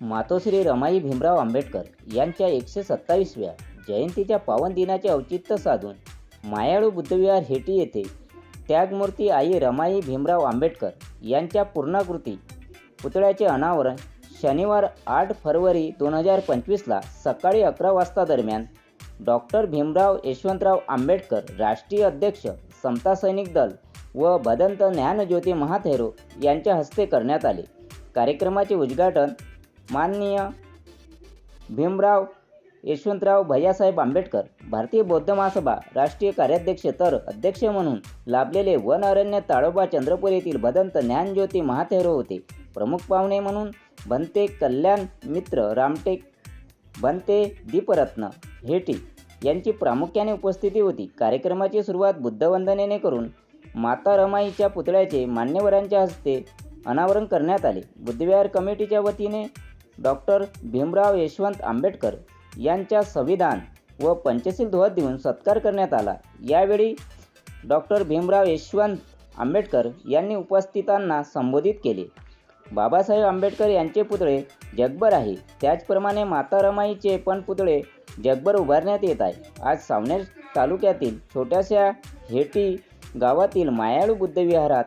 मातोश्री रमाई भीमराव आंबेडकर यांच्या एकशे सत्तावीसव्या जयंतीच्या पावन दिनाचे औचित्य साधून मायाळू बुद्धविहार हेटी येथे त्यागमूर्ती आई रमाई भीमराव आंबेडकर यांच्या पूर्णाकृती पुतळ्याचे अनावरण शनिवार आठ फरवरी दोन हजार पंचवीसला सकाळी अकरा वाजता दरम्यान डॉक्टर भीमराव यशवंतराव आंबेडकर राष्ट्रीय अध्यक्ष समता सैनिक दल व भदंत ज्ञानज्योती महाथेरो यांच्या हस्ते करण्यात आले. कार्यक्रमाचे उद्घाटन माननीय भीमराव यशवंतराव भैयासाहेब आंबेडकर भारतीय बौद्ध महासभा राष्ट्रीय कार्याध्यक्ष तर अध्यक्ष म्हणून लाभलेले वन अरण्य ताडोबा चंद्रपूर येथील भदंत ज्ञानज्योती महाथेरो होते. प्रमुख पाहुणे म्हणून भंते कल्याण मित्र रामटेक भंते दीपरत्न हेटी यांची प्रामुख्याने उपस्थिती होती. कार्यक्रमाची सुरुवात बुद्धवंदनेने करून माता रमाईच्या पुतळ्याचे मान्यवरांच्या हस्ते अनावरण करण्यात आले. बुद्धविहार कमिटीच्या वतीने डॉक्टर भीमराव यशवंत आंबेडकर यांच्या संविधान व पंचशील ध्वज देऊन सत्कार करण्यात आला. यावेळी डॉक्टर भीमराव यशवंत आंबेडकर यांनी उपस्थितांना संबोधित केले. बाबासाहेब आंबेडकर यांचे पुतळे जगभर आहे. त्याचप्रमाणे माता रमाईचे पण पुतळे जगभर उभारण्यात येत आहे. आज सावनेर तालुक्यातील छोट्याशा हेटी गावातील मायाळू बुद्धविहारात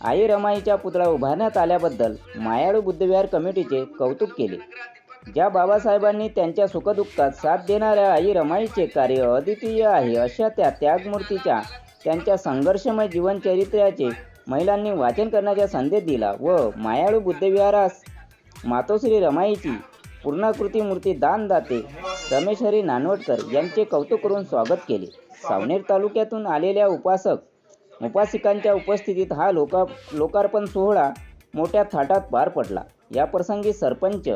आई रमाईच्या पुतळा उभारण्यात आल्याबद्दल मायाळू बुद्धविहार कमिटीचे कौतुक केले. ज्या बाबासाहेबांनी त्यांच्या सुखदुःखात साथ देणाऱ्या आई रमाईचे कार्य अद्वितीय आहे अशा त्या त्यागमूर्तीच्या त्यांच्या संघर्षमय जीवनचरित्र्याचे महिलांनी वाचन करण्याचा संदेश दिला व मायाळू बुद्धविहारास मातोश्री रमाईची पूर्णाकृती मूर्ती दानदाते रमेश हरी नानवटकर यांचे कौतुक करून स्वागत केले. सावनेर तालुक्यातून आलेल्या उपासक उपासिकांच्या उपस्थितीत हा लोका लोकार्पण सोहळा मोठ्या थाटात पार पडला. या प्रसंगी सरपंच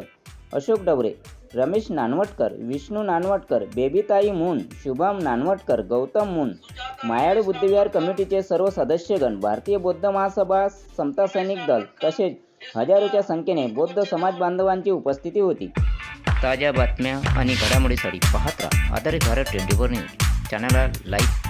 अशोक डवरे रमेश नानवटकर विष्णू नानवटकर बेबीताई मून शुभम नानवटकर गौतम मून मायाळू बुद्धिविहार कमिटीचे सर्व सदस्यगण भारतीय बौद्ध महासभा समता सैनिक दल तसेच हजारोच्या संख्येने बौद्ध समाज बांधवांची उपस्थिती होती. ताज्या बातम्या आणि घडामोडीसाठी पाहत राहा. आधारित भारत ट्वेंटी फोर न्यूज. चॅनलला लाईक